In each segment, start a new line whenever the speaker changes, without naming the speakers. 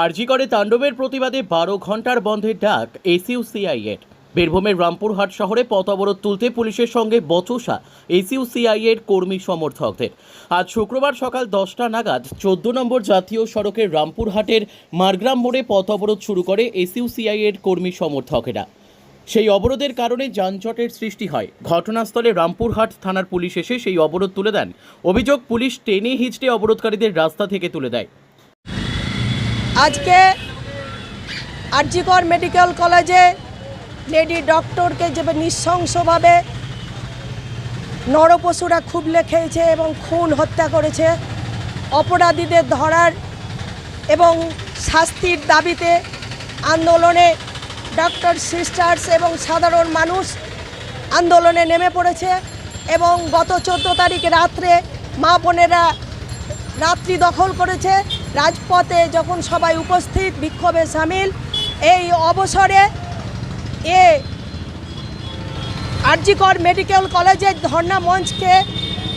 আরজি করে তাণ্ডবের প্রতিবাদে বারো ঘণ্টার বন্ধের ডাক এসইউসিআই এর বীরভূমের রামপুরহাট শহরে পথ অবরোধ তুলতে পুলিশের সঙ্গে বচসা এসইউসিআই এর কর্মী সমর্থকদের। আজ শুক্রবার সকাল দশটা নাগাদ চোদ্দ নম্বর জাতীয় সড়কের রামপুরহাটের মারগ্রাম মোড়ে পথ অবরোধ শুরু করে এসইউসিআই এর কর্মী সমর্থকেরা। সেই অবরোধের কারণে যানজটের সৃষ্টি হয়। ঘটনাস্থলে রামপুরহাট থানার পুলিশ এসে সেই অবরোধ তুলে দেন। অভিযোগ, পুলিশ টেনে হিচড়ে অবরোধকারীদের রাস্তা থেকে তুলে দেয়।
আজকে আরজিকর মেডিকেল কলেজে লেডি ডক্টরকে যে নৃশংসভাবে নরপশুরা খুব লেখেছে এবং খুন হত্যা করেছে, অপরাধীদের ধরার এবং শাস্তির দাবিতে আন্দোলনে ডক্টর সিস্টার্স এবং সাধারণ মানুষ আন্দোলনে নেমে পড়েছে এবং গত চোদ্দ তারিখ রাত্রে মা বোনেরা রাত্রি দখল করেছে। রাজপথে যখন সবাই উপস্থিত, বিক্ষোভে সামিল, এই অবসরে এ আরজিকর মেডিকেল কলেজের ধর্ণা মঞ্চকে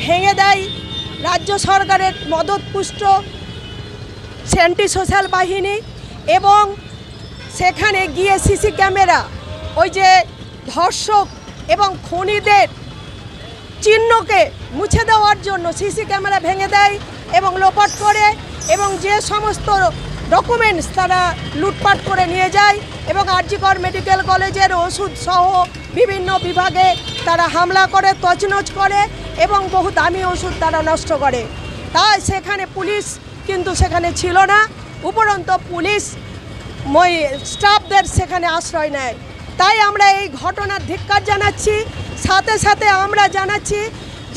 ভেঙে দেয় রাজ্য সরকারের মদতপুষ্ট সেন্টি সোশ্যাল বাহিনী এবং সেখানে গিয়ে সিসি ক্যামেরা, ওই যে ধর্ষক এবং খুনিদের চিহ্নকে মুছে দেওয়ার জন্য সিসি ক্যামেরা ভেঙে দেয় এবং লোপট করে। এবং যে সমস্ত ডকুমেন্টস তারা লুটপাট করে নিয়ে যায় এবং আরজিকর মেডিকেল কলেজের ওষুধ সহ বিভিন্ন বিভাগে তারা হামলা করে, তছনছ করে এবং বহু দামি ওষুধ তারা নষ্ট করে। তাই সেখানে পুলিশ কিন্তু সেখানে ছিল না। উপরন্ত পুলিশ মই স্টাফদের সেখানে আশ্রয় নেয়। তাই আমরা এই ঘটনার ধিক্কার জানাচ্ছি। সাথে সাথে আমরা জানাচ্ছি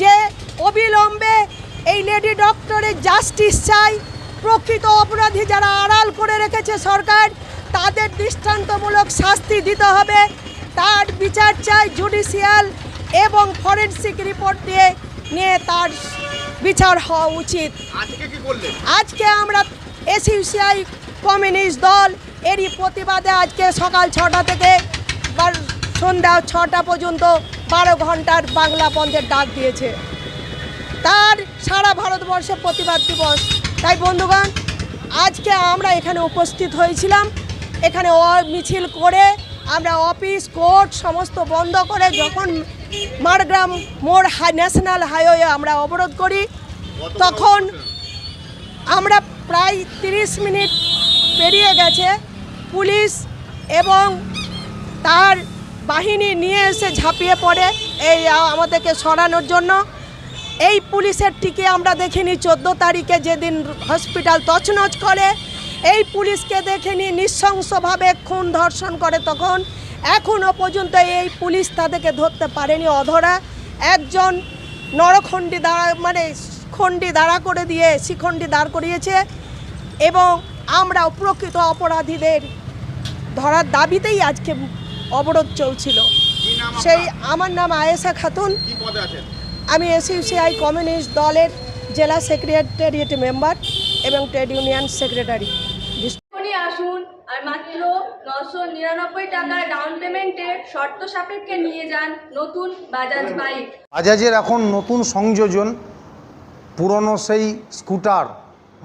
যে অবিলম্বে এই লেডি ডক্টরের জাস্টিস চাই। প্রকৃত অপরাধী যারা আড়াল করে রেখেছে সরকার তাদের দৃষ্টান্তমূলক শাস্তি দিতে হবে। তার বিচার চাই জুডিশিয়াল এবং ফরেনসিক রিপোর্ট দিয়ে নিয়ে তার বিচার হওয়া উচিত।
আজকে
আমরা এসইউসিআই কমিউনিস্ট দল এরই প্রতিবাদে আজকে সকাল ছটা থেকে সন্ধ্যা ছটা পর্যন্ত বারো ঘণ্টার বাংলা বন্ধের ডাক দিয়েছে। তার সারা ভারতবর্ষে প্রতিবাদ দিবস। তাই বন্ধুগণ, আজকে আমরা এখানে উপস্থিত হয়েছিলাম। এখানে মিছিল করে আমরা অফিস, কোর্ট সমস্ত বন্ধ করে যখন মারগ্রাম মোড় হাই, ন্যাশনাল হাইওয়ে আমরা অবরোধ করি, তখন আমরা প্রায় তিরিশ মিনিট পেরিয়ে গেছে। পুলিশ এবং তার বাহিনী নিয়ে এসে ঝাঁপিয়ে পড়ে এই আমাদেরকে সরানোর জন্য। এই পুলিশের টিকে আমরা দেখিনি চোদ্দ তারিখে যেদিন হসপিটাল তছনছ করে। এই পুলিশকে দেখিনি নৃশংসভাবে খুন ধর্ষণ করে তখন। এখনও পর্যন্ত এই পুলিশ তাদেরকে ধরতে পারেনি অধরা। একজন নরখণ্ডী দাঁড়া মানে খণ্ডি দাঁড়া করে দিয়ে শিখণ্ডি দাঁড় করিয়েছে এবং আমরা প্রকৃত অপরাধীদের ধরার দাবিতেই আজকে অবরোধ চলছিল? সেই আমার নাম আয়েশা খাতুন।
কি পদে আছেন?
আমি এসইউসিআই কমিউনিস্ট দলের জেলা সেক্রেটারিয়েট মেম্বার এবং ট্রেড ইউনিয়ন সেক্রেটারি।
আসুন আর মাত্র নশো নিরানব্বই টাকার ডাউন পেমেন্টের শর্ত সাপেক্ষে নিয়ে যান নতুন বাজাজ বাইক।
বাজাজের এখন নতুন সংযোজন পুরনো সেই স্কুটার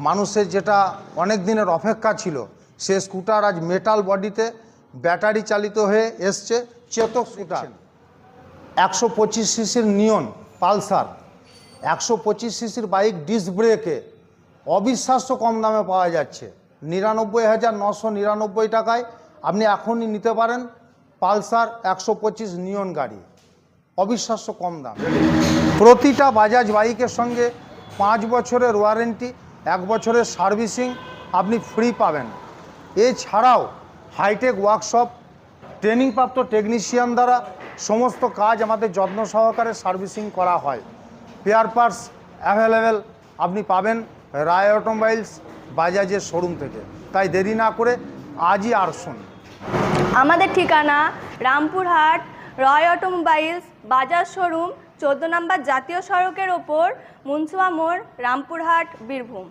মানুষের যেটা অনেক দিনের অপেক্ষা ছিল সে স্কুটার আজ মেটাল বডিতে ব্যাটারি চালিত হয়ে এসছে চেতক স্কুটার। একশো পঁচিশ সিসির নিয়ন পালসার একশো পঁচিশ সিসির বাইক ডিস্ক ব্রেকে অবিশ্বাস্য কম দামে পাওয়া যাচ্ছে। নিরানব্বই হাজার নশো নিরানব্বই টাকায় আপনি এখনই নিতে পারেন পালসার একশো পঁচিশ নিয়ন গাড়ি। অবিশ্বাস্য কম দাম। প্রতিটা বাজাজ বাইকের সঙ্গে পাঁচ বছরের ওয়ারেন্টি, এক বছরের সার্ভিসিং আপনি ফ্রি পাবেন। এছাড়াও হাইটেক ওয়ার্কশপ, ট্রেনিংপ্রাপ্ত টেকনিশিয়ান দ্বারা সমস্ত কাজ আমাদের যত্ন সহকারে সার্ভিসিং করা হয়। পেয়ার পার্টস অ্যাভেলেবেল আপনি পাবেন রায় অটোমোবাইলস বাজাজের শোরুম থেকে। তাই দেরি না করে আজই আসুন।
আমাদের ঠিকানা রামপুরহাট, রয় অটোমোবাইলস বাজাজ শোরুম চোদ্দ নম্বর জাতীয় সড়কের ওপর মুন্সুয়া মোড়, রামপুরহাট, বীরভূম।